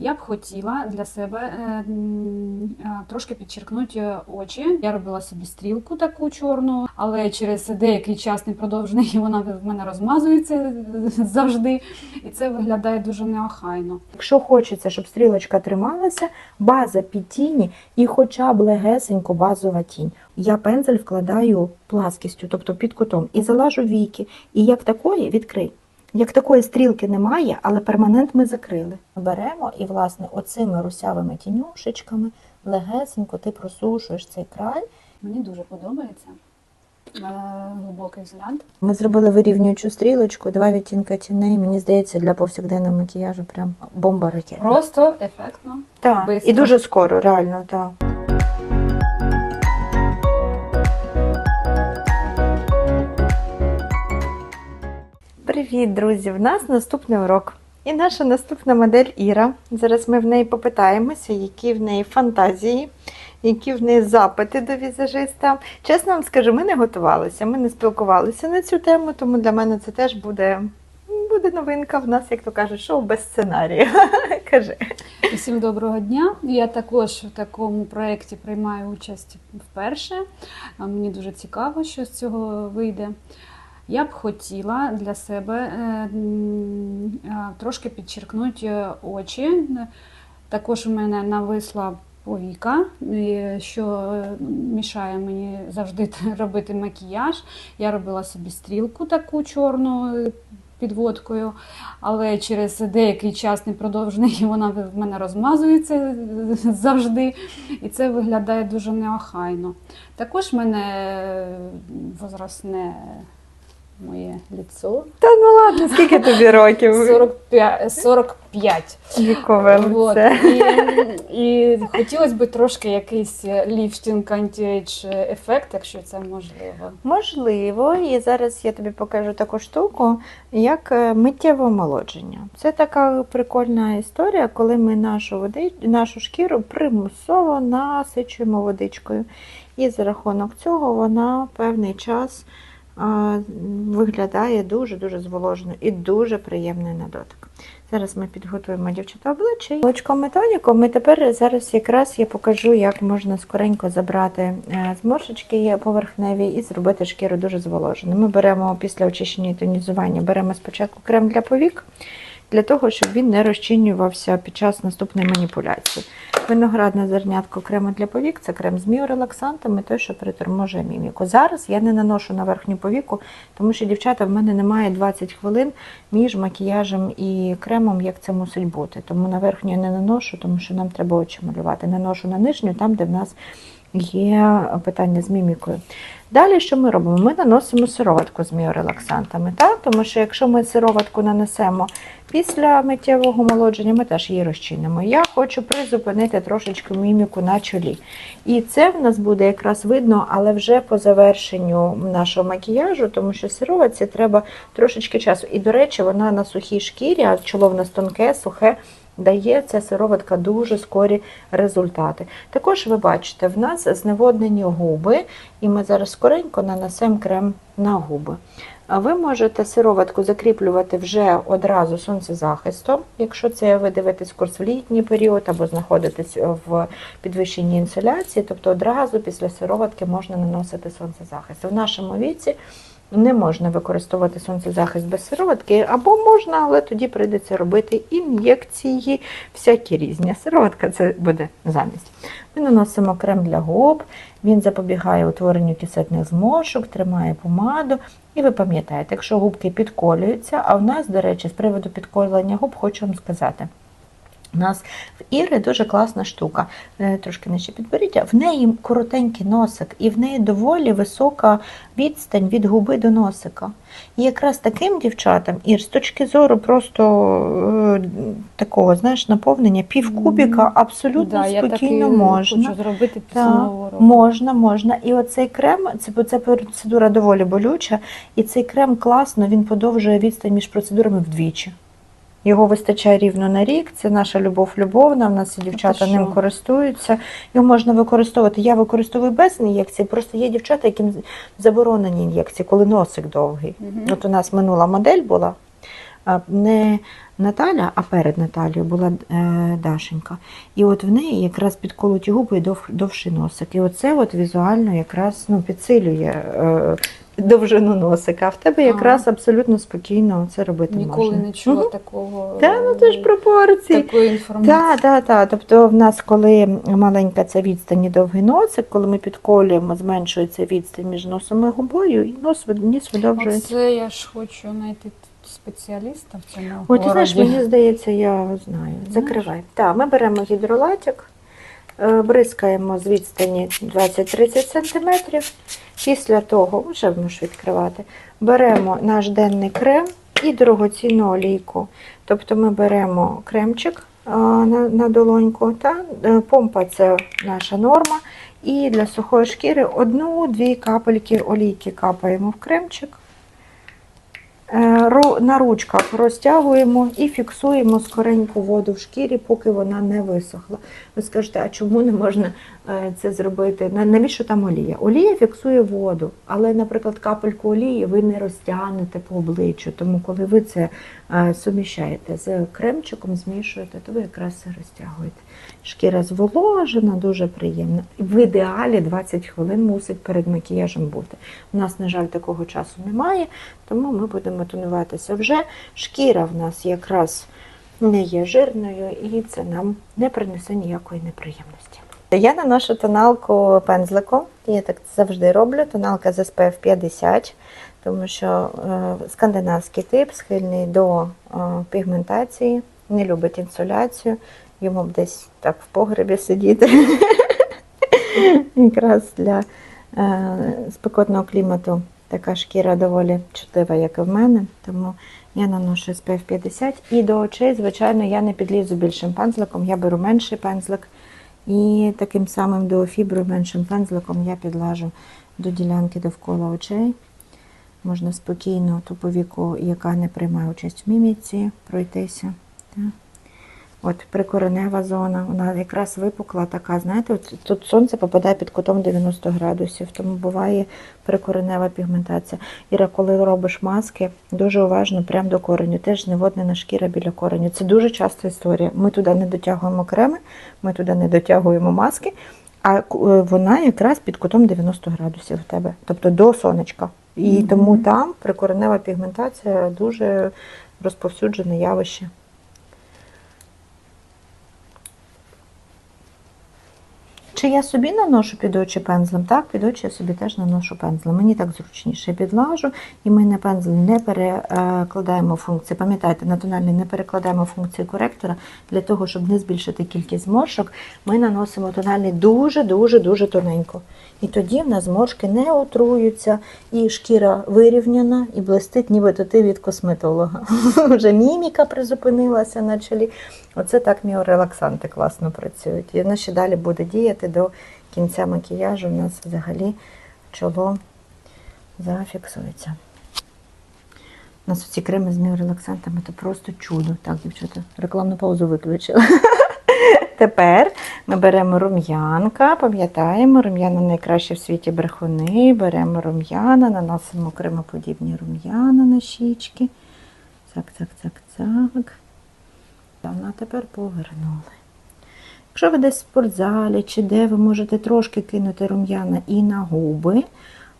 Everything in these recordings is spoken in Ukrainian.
Я б хотіла для себе е, е, трошки підчеркнути очі. Я робила собі стрілку таку чорну, але через деякий час непродовжений вона в мене розмазується завжди, і це виглядає дуже неохайно. Якщо хочеться, щоб стрілочка трималася, база під тіні і хоча б легесенько базова тінь. Я пензель вкладаю пласкістю, тобто під кутом, і залажу віки. І як такої відкрий. Як такої стрілки немає, але перманент ми закрили. Беремо і, власне, оцими русявими тінюшечками легесенько ти просушуєш цей край. Мені дуже подобається е, глибокий взгляд. Ми зробили вирівнюючу стрілочку, два відтінка тіней. Мені здається, для повсякденного макіяжу прям бомба ракета. Просто ефектно. Так, Бистро. і дуже скоро, реально, так. Привіт, друзі! В нас наступний урок. І наша наступна модель Іра. Зараз ми в неї попитаємося, які в неї фантазії, які в неї запити до візажиста. Чесно вам скажу, ми не готувалися, ми не спілкувалися на цю тему, тому для мене це теж буде, буде новинка в нас, як то кажуть, шоу без сценарію. Кажи. Усім доброго дня. Я також в такому проєкті приймаю участь вперше. Мені дуже цікаво, що з цього вийде. Я б хотіла для себе е, е, трошки підчеркнути очі. Також у мене нависла повіка, що е, мішає мені завжди робити макіяж. Я робила собі стрілку таку чорну е, підводкою, але через деякий час непродовжений вона в мене розмазується завжди, і це виглядає дуже неохайно. Також в мене возрастне моє ліцо Та ну ладно, скільки тобі років? 45. 45. Вікове Вот. І, і хотілося б трошки якийсь ліфтінг антіейдж ефект, якщо це можливо. Можливо, і зараз я тобі покажу таку штуку, як е, миттєве омолодження. Це така прикольна історія, коли ми нашу, води, нашу шкіру примусово насичуємо водичкою. І за рахунок цього вона певний час виглядає дуже-дуже зволожено і дуже приємний на дотик. Зараз ми підготуємо дівчата обличчя. Молочком методиком ми тепер зараз якраз я покажу, як можна скоренько забрати е, зморшечки поверхневі і зробити шкіру дуже зволоженою. Ми беремо після очищення і тонізування, беремо спочатку крем для повік, для того, щоб він не розчинювався під час наступної маніпуляції. Виноградне зернятко крему для повік це крем з міорелаксантами, той, що приторможує міміку. Зараз я не наношу на верхню повіку, тому що, дівчата, в мене немає 20 хвилин між макіяжем і кремом, як це мусить бути. Тому на верхню я не наношу, тому що нам треба очі малювати. Наношу на нижню, там, де в нас є питання з мімікою. Далі, що ми робимо? Ми наносимо сироватку з міорелаксантами, так? тому що якщо ми сироватку нанесемо після миттєвого молодження, ми теж її розчинимо. Я хочу призупинити трошечки міміку на чолі. І це в нас буде якраз видно, але вже по завершенню нашого макіяжу, тому що сироватці треба трошечки часу. І, до речі, вона на сухій шкірі, а чоло в нас тонке, сухе. Дає ця сироватка дуже скорі результати. Також ви бачите, в нас зневоднені губи, і ми зараз скоренько нанесемо крем на губи. Ви можете сироватку закріплювати вже одразу сонцезахистом, якщо це ви дивитесь курс в літній період або знаходитесь в підвищенні інсоляції, тобто одразу після сироватки можна наносити сонцезахист. В нашому віці не можна використовувати сонцезахист без сироватки, або можна, але тоді прийдеться робити ін'єкції, всякі різні. Сироватка це буде замість. Ми наносимо крем для губ, він запобігає утворенню кисетних зморшок, тримає помаду. І ви пам'ятаєте, якщо губки підколюються, а в нас, до речі, з приводу підколювання губ, хочу вам сказати. У нас в Іри дуже класна штука, Е, трошки нижче підберіть. В неї коротенький носик, і в неї доволі висока відстань від губи до носика. І якраз таким дівчатам, Ір, з точки зору просто е, такого, знаєш, наповнення півкубіка абсолютно Да, я спокійно таки можна. хочу зробити Так. Можна, можна. І оцей крем, це, бо ця процедура доволі болюча, і цей крем класно, він подовжує відстань між процедурами вдвічі. Його вистачає рівно на рік. Це наша любов любовна. В нас і дівчата ним користуються. Його можна використовувати. Я використовую без ін'єкцій. Просто є дівчата, яким заборонені ін'єкції, коли носик довгий. Угу. От у нас минула модель була. А не Наталя, а перед Наталією була е, Дашенька. І от в неї якраз підколоті губи і дов, довший носик. І оце от візуально якраз ну, підсилює е, довжину носика. А в тебе якраз абсолютно спокійно це робити Ніколи можна. не чула Мгм. такого. Та, ну це ж пропорції. такої інформації. Так, так, так. Тобто в нас, коли маленька ця відстань і довгий носик, коли ми підколюємо, зменшується відстань між носом і губою, і нос ніс видовжується. Оце я ж хочу знайти спеціаліста в цьому От ти знаєш, городі. мені здається, я знаю. Знаєш? Закривай. Так, ми беремо гідролатик, е, бризкаємо з відстані 20-30 см. Після того, вже можеш відкривати, беремо наш денний крем і дорогоцінну олійку. Тобто ми беремо кремчик е, на, на долоньку, та е, помпа це наша норма. І для сухої шкіри одну-дві капельки олійки капаємо в кремчик. Е, на ручках розтягуємо і фіксуємо скореньку воду в шкірі, поки вона не висохла. Ви скажете, а чому не можна це зробити? Навіщо там олія? Олія фіксує воду, але, наприклад, капельку олії ви не розтягнете по обличчю. Тому, коли ви це е, суміщаєте з кремчиком, змішуєте, то ви якраз це розтягуєте. Шкіра зволожена, дуже приємна. В ідеалі 20 хвилин мусить перед макіяжем бути. У нас, на жаль, такого часу немає, тому ми будемо тонуватися вже. Шкіра в нас якраз не є жирною, і це нам не принесе ніякої неприємності. Я наношу тоналку пензликом, я так завжди роблю. Тоналка з SPF 50, тому що е, скандинавський тип схильний до е, пігментації, не любить інсоляцію. Йому б десь так в погребі сидіти. Якраз для е, спекотного клімату така шкіра доволі чутлива, як і в мене. Тому я наношу SPF 50. І до очей, звичайно, я не підлізу більшим пензликом, я беру менший пензлик. І таким самим до фібри меншим пензликом я підлажу до ділянки довкола очей. Можна спокійно ту повіку, яка не приймає участь в міміці, пройтися. Так. От прикоренева зона, вона якраз випукла така, знаєте, от тут сонце попадає під кутом 90 градусів, тому буває прикоренева пігментація. Іра, коли робиш маски, дуже уважно прямо до кореню. Теж зневоднена шкіра біля кореню. Це дуже часта історія. Ми туди не дотягуємо креми, ми туди не дотягуємо маски, а е, вона якраз під кутом 90 градусів в тебе, тобто до сонечка. І Мгм. тому там прикоренева пігментація дуже розповсюджене явище. Чи я собі наношу під очі пензлем? Так, під очі я собі теж наношу пензлем. Мені так зручніше. Підлажу, і ми на пензлі не перекладаємо функції. Пам'ятайте, на тональний не перекладаємо функції коректора для того, щоб не збільшити кількість зморшок. Ми наносимо тональний дуже-дуже дуже тоненько. І тоді в нас зморшки не отруються, і шкіра вирівняна, і блистить, нібито ти від косметолога. Вже міміка призупинилася на чолі. Оце так міорелаксанти класно працюють. І воно ще далі буде діяти до кінця макіяжу. У нас взагалі чоло зафіксується. У нас ці креми з міорелаксантами то просто чудо. Так, дівчата, рекламну паузу виключила. Тепер ми беремо рум'янка, пам'ятаємо, рум'яна найкраще в світі брехуни. Беремо рум'яна, наносимо кремоподібні рум'яна на щічки. Цак, цак, цак, цак. Та, Ну, тепер повернули. Якщо ви десь в спортзалі чи де, ви можете трошки кинути рум'яна і на губи,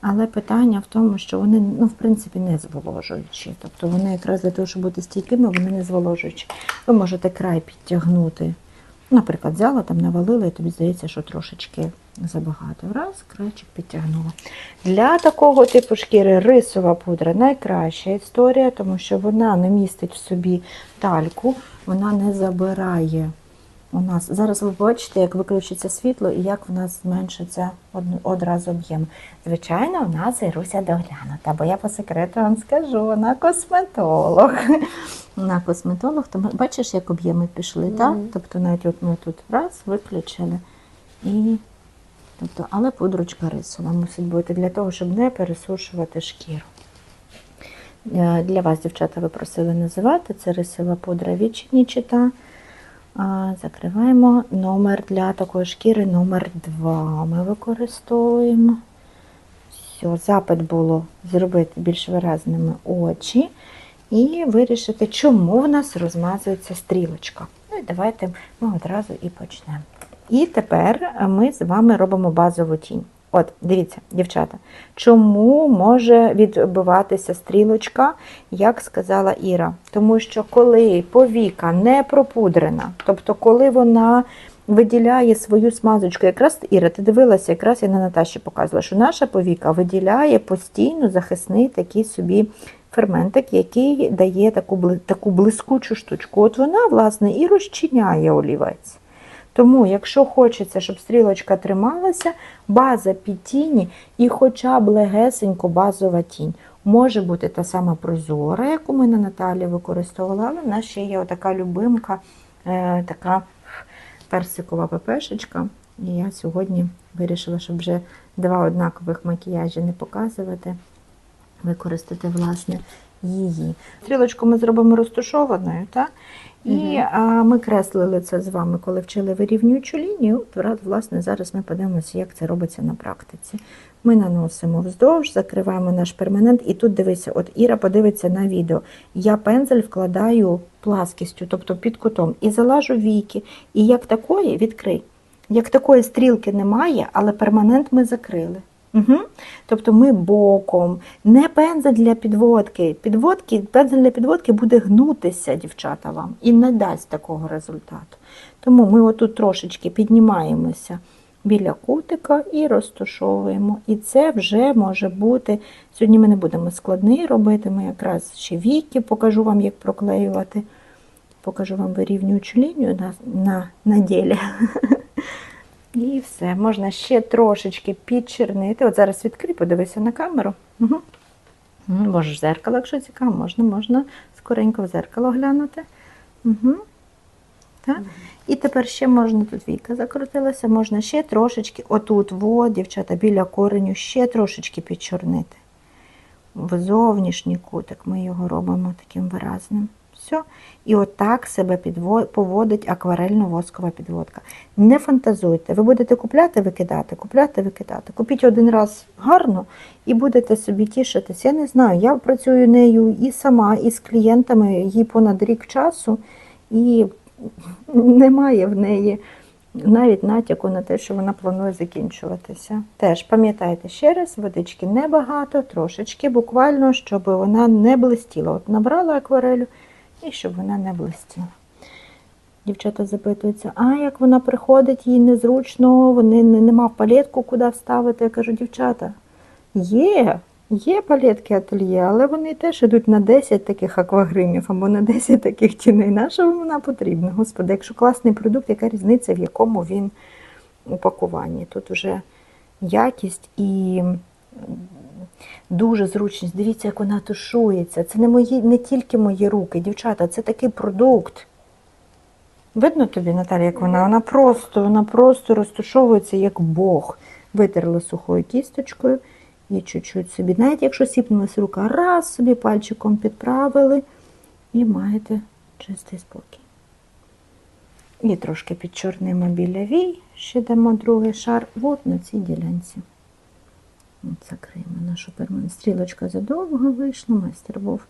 але питання в тому, що вони, ну, в принципі, не зволожуючі. Тобто вони якраз для того, щоб бути стійкими, вони не зволожуючі. Ви можете край підтягнути. Наприклад, взяла там, навалила, і тобі здається, що трошечки забагато. Раз, крайчик підтягнула. Для такого типу шкіри рисова пудра найкраща історія, тому що вона не містить в собі тальку, вона не забирає. У нас зараз ви бачите, як виключиться світло і як в нас зменшиться одразу об'єм. Звичайно, у нас Іруся доглянута, бо я по секрету вам скажу, вона косметолог. Вона косметолог, тому бачиш, як об'єми пішли, так? Мгм. Тобто навіть от ми тут раз виключили і Тобто, але пудрочка рисова мусить бути для того, щоб не пересушувати шкіру. Е, Для вас, дівчата, ви просили називати. Це рисова пудра Вічнічита. А, Закриваємо номер для такої шкіри номер 2 Ми використовуємо. Все, запит було зробити більш виразними очі. і вирішити, чому в нас розмазується стрілочка. Ну і давайте ми одразу і почнемо. І тепер ми з вами робимо базову тінь. От, дивіться, дівчата, чому може відбиватися стрілочка, як сказала Іра? Тому що коли повіка не пропудрена, тобто коли вона виділяє свою смазочку, якраз Іра, ти дивилася, якраз я на Наташі показувала, що наша повіка виділяє постійно захисний такий собі ферментик, який дає таку, таку блискучу штучку. От вона, власне, і розчиняє олівець. Тому, якщо хочеться, щоб стрілочка трималася, база під тіні і хоча б легесенько базова тінь. Може бути та сама прозора, яку ми на Наталі використовували, але в нас ще є така любимка, е, така персикова пепешечка. І я сьогодні вирішила, щоб вже два однакових макіяжі не показувати, використати, власне, її. Стрілочку ми зробимо розташованою, так? І Мгм. а, ми креслили це з вами, коли вчили вирівнюючу лінію. От, власне, зараз ми подивимося, як це робиться на практиці. Ми наносимо вздовж, закриваємо наш перманент, і тут дивися, от Іра подивиться на відео. Я пензель вкладаю пласкістю, тобто під кутом, і залажу віки. І як такої відкрий. Як такої стрілки немає, але перманент ми закрили. Угу. Тобто ми боком, не пензель для підводки. підводки. Пензель для підводки буде гнутися, дівчата вам, і не дасть такого результату. Тому ми отут трошечки піднімаємося біля кутика і розташовуємо. І це вже може бути. Сьогодні ми не будемо складний робити, ми якраз ще віки покажу вам, як проклеювати. Покажу вам вирівнюючу лінію на, на, на ділі. І все, можна ще трошечки підчернити. От зараз відкрий, подивися на камеру. Угу. Можеш в зеркало, якщо цікаво, можна, можна скоренько в зеркало глянути. Угу. Так. І тепер ще можна, тут віка закрутилася, можна ще трошечки, отут, во, дівчата, біля кореню, ще трошечки підчорнити. В зовнішній кутик ми його робимо таким виразним. Все. І отак себе поводить акварельно-воскова підводка. Не фантазуйте. Ви будете купляти, викидати, купляти, викидати. Купіть один раз гарно і будете собі тішитись. Я не знаю, я працюю нею і сама, і з клієнтами, їй понад рік часу, і немає в неї навіть натяку на те, що вона планує закінчуватися. Теж пам'ятайте ще раз, водички небагато, трошечки, буквально, щоб вона не блистіла. От набрала акварелю і щоб вона не блистіла. Дівчата запитуються, а як вона приходить, їй незручно, вони не, нема палетку, куди вставити. Я кажу, дівчата, є, є палетки ательє, але вони теж йдуть на 10 таких аквагримів або на 10 таких тіней. На що вам вона потрібна? Господи, якщо класний продукт, яка різниця, в якому він упакуванні? Тут вже якість і дуже зручність. Дивіться, як вона тушується. Це не, мої, не тільки мої руки, дівчата, це такий продукт. Видно тобі, Наталя, як вона? Вона просто, вона просто розташовується як Бог. Витерли сухою кісточкою і чуть-чуть собі. Навіть якщо сіпнулася рука, раз собі пальчиком підправили і маєте чистий спокій. І трошки підчорнимо біля вій, ще дамо другий шар от на цій ділянці. От закриємо нашу перманент. Стрілочка задовго вийшла, майстер був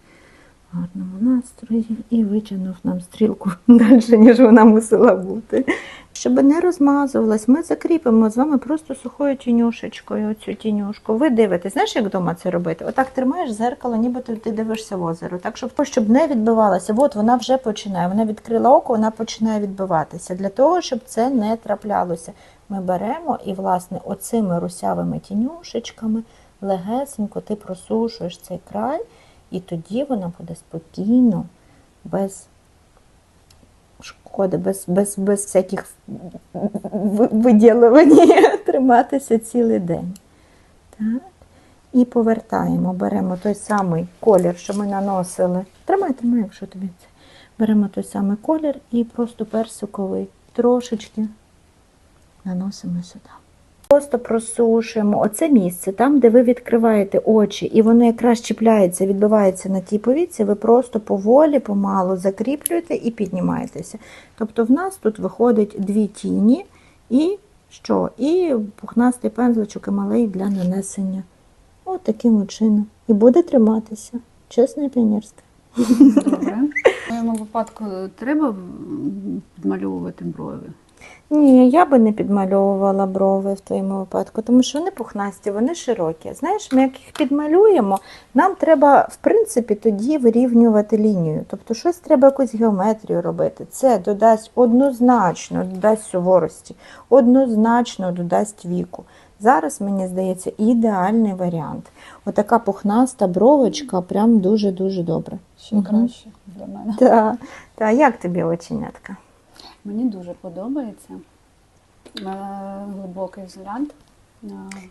в гарному настрої і витягнув нам стрілку далі, ніж вона мусила бути. Щоб не розмазувалась, ми закріпимо з вами просто сухою тінюшечкою цю тінюшку. Ви дивитесь, знаєш, як вдома це робити? Отак тримаєш зеркало, ніби ти, дивишся в озеро. Так, щоб, щоб не відбивалося. От вона вже починає. Вона відкрила око, вона починає відбиватися. Для того, щоб це не траплялося. Ми беремо і, власне, оцими русявими тінюшечками легесенько ти просушуєш цей край, і тоді вона буде спокійно, без шкоди, без, без, без всяких ви- виділувань триматися цілий день. Так. І повертаємо, беремо той самий колір, що ми наносили. Тримай, тримай, якщо тобі це. Беремо той самий колір і просто персиковий трошечки наносимо сюди. Просто просушуємо оце місце, там, де ви відкриваєте очі, і воно якраз чіпляється, відбивається на тій повіці, ви просто поволі, помалу закріплюєте і піднімаєтеся. Тобто в нас тут виходить дві тіні і що? І пухнастий пензличок і малий для нанесення. От таким от чином. І буде триматися. Чесне піонерське. Добре. В моєму випадку треба підмальовувати брови. Ні, я би не підмальовувала брови в твоєму випадку, тому що вони пухнасті, вони широкі. Знаєш, ми як їх підмалюємо, нам треба, в принципі, тоді вирівнювати лінію. Тобто щось треба якусь геометрію робити. Це додасть однозначно, додасть суворості, однозначно додасть віку. Зараз, мені здається, ідеальний варіант. Отака пухнаста бровочка, прям дуже-дуже добре. Ще Мгм. краще для мене. Так, та, як тобі оченятка? Мені дуже подобається. Е, Глибокий взгляд. Е,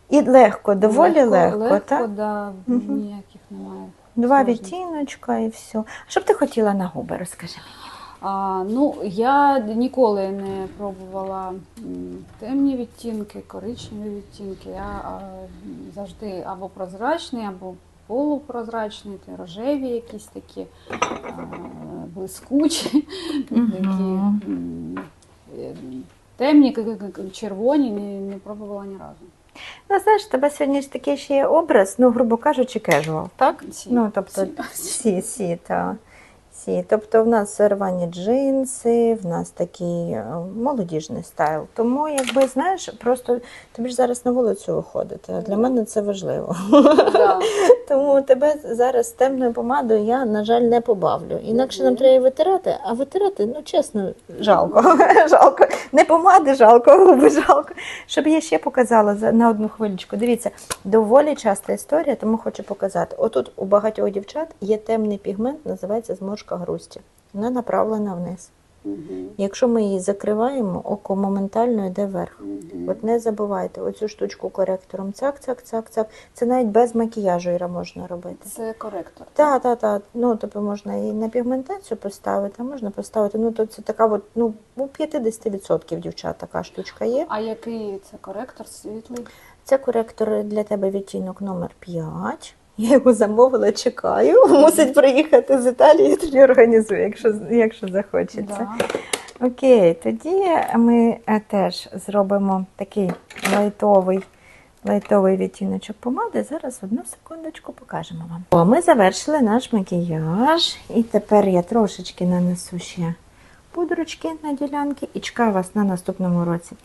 І легко, доволі легко, легко так? да, ніяких немає. Два відтіночка і все. А що б ти хотіла на губи, розкажи мені. А, ну, я ніколи не пробувала темні відтінки, коричневі відтінки. Я а, завжди або прозрачний, або полупрозрачний, рожеві якісь такі а, блискучі, такі темні, червоні, не, пробувала ні разу. Ну, знаєш, тебе сьогодні ж такий ще є образ, ну, грубо кажучи, кежуал, так? Сі. Ну, тобто, Сі. сі, сі, та. Сі. Тобто в нас рвані джинси, в нас такий е, молодіжний стайл. Тому, якби, знаєш, просто тобі ж зараз на вулицю виходити, а для мене це важливо. Да. Тому тебе зараз темною помадою я, на жаль, не побавлю. Інакше нам треба витирати, а витирати, ну чесно, жалко. жалко. Не помади, жалко, губи жалко. Щоб я ще показала за- на одну хвилечку. Дивіться, доволі часта історія, тому хочу показати. Отут у багатьох дівчат є темний пігмент, називається зморшка грусті. Вона направлена вниз. Мгм. Якщо ми її закриваємо, око моментально йде вверх. Мгм. От не забувайте оцю штучку коректором. Цак, цак, цак, цак. Це навіть без макіяжу Іра можна робити. Це коректор. Так, так, так. Ну, тобто можна і на пігментацію поставити, а можна поставити. Ну, то це така от, ну, у 50% дівчат така штучка є. А який це коректор світлий? Це коректор для тебе відтінок номер 5. Я його замовила, чекаю. Мусить приїхати з Італії, я тобі організую, якщо, якщо захочеться. Да. Окей, тоді ми е, теж зробимо такий лайтовий, лайтовий відтіночок помади. Зараз одну секундочку покажемо вам. О, ми завершили наш макіяж. І тепер я трошечки нанесу ще пудрочки на ділянки і чекаю вас на наступному році.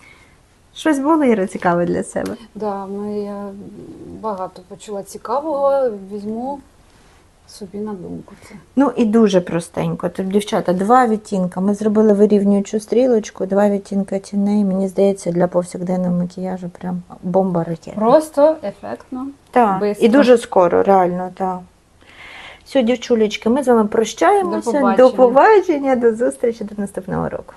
Щось було Іра, цікаве для себе. Да, ми, я багато почула цікавого, візьму собі на думку це. Ну і дуже простенько. Тут, дівчата, два відтінка. Ми зробили вирівнюючу стрілочку, два відтінка тіней. Мені здається, для повсякденного макіяжу прям бомба ракета. Просто ефектно. Так, Бистро. і дуже скоро, реально, так. Все, дівчулечки, ми з вами прощаємося. До побачення. До побачення, до зустрічі, до наступного року.